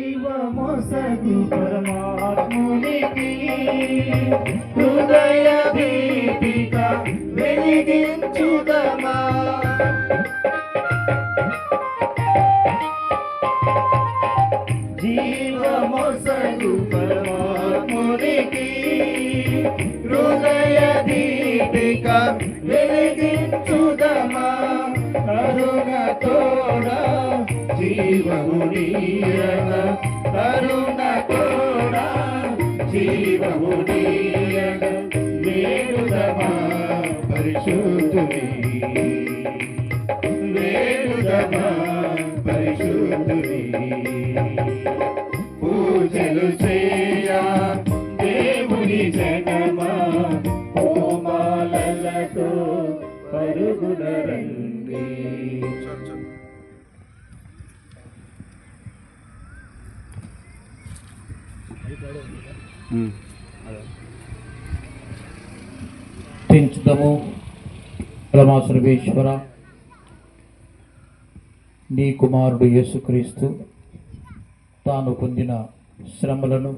జీవమొసగు పరమాత్మునికి హృదయ దీపిక వెలిగించుదమా? వెలిగించుదమా? కరుణ తోడా జీవమునీయన కరుణ తోడా జీవమునీయన వేడుదమా పరిశుద్ధుని? వేడుదమా పరిశుద్ధుని? పెంచుదము పరమా సర్వేశ్వర నీ కుమారుడు యేసుక్రీస్తు తాను పొందిన శ్రమలను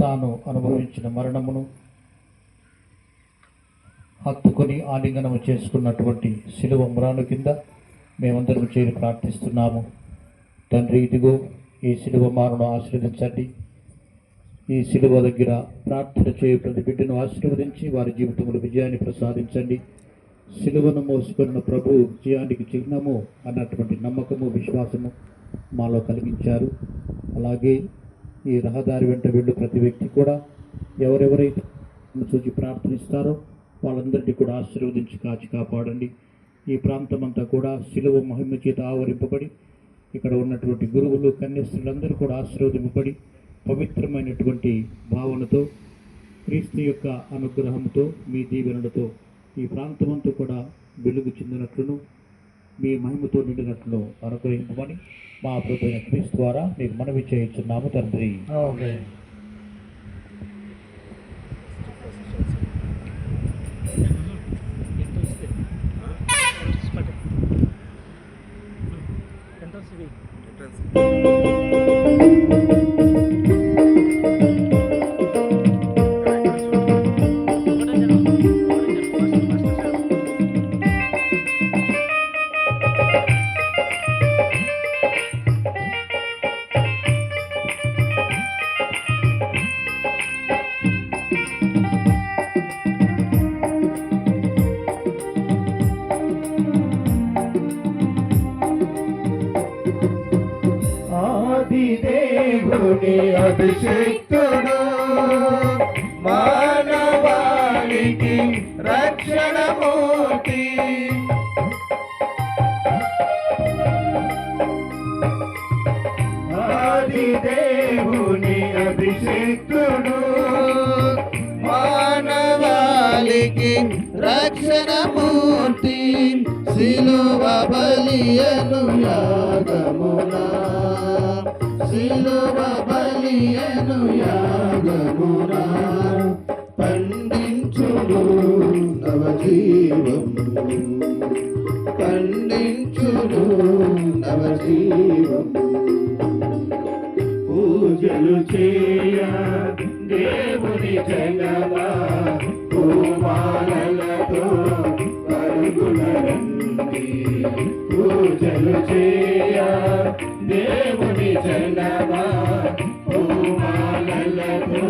తాను అనుభవించిన మరణమును హత్తుకొని ఆలింగనము చేసుకున్నటువంటి శిలువ మ్రాను కింద మేమందరం చేరి ప్రార్థిస్తున్నాము. తండ్రి ఇదిగో ఈ శిలువ మారును ఆశీర్వదించండి. ఈ శిలువ దగ్గర ప్రార్థన చేయు ప్రతి బిడ్డను ఆశీర్వదించి వారి జీవితంలో విజయాన్ని ప్రసాదించండి. శిలువను మోసుకున్న ప్రభు విజయానికి చిహ్నము అన్నటువంటి నమ్మకము విశ్వాసము మాలో కలిగించారు. అలాగే ఈ రహదారి వెంట వెళ్ళు ప్రతి వ్యక్తి కూడా ఎవరెవరైతే చూచి ప్రార్థనిస్తారో వాళ్ళందరినీ కూడా ఆశీర్వదించి కాచి కాపాడండి. ఈ ప్రాంతం అంతా కూడా శిలువ మహిమ చేత ఆవరింపబడి ఇక్కడ ఉన్నటువంటి గురువులు కన్యస్తులందరూ కూడా ఆశీర్వదింపబడి పవిత్రమైనటువంటి భావనతో క్రీస్తు యొక్క అనుగ్రహంతో మీ దీవెనలతో ఈ ప్రాంతమంతా కూడా వెలుగు చెందినట్లును మీ మహిమతో నిండినట్లు అనుగ్రహించమని మా ప్రభు అయిన క్రీస్తు ద్వారా మీకు మనవి చేయించున్నాము తండ్రి. ఆది దేవుని అభిషేక్తుడు. మానవాళికి రక్షణమూర్తి ఆది దేవుని అభిషేక్తుడు. మానవాళికి రక్షణమూర్తి శిలువ బలియను యాగమునా. శిలువ బలియను యాగమునా పండించును నవజీవము. పండించును నవజీవము. పూజలు చేయ దేవుని జగమా పూమాలతో పరుగుల పూజలు చేయ దేవుని జగమా పూమాలతో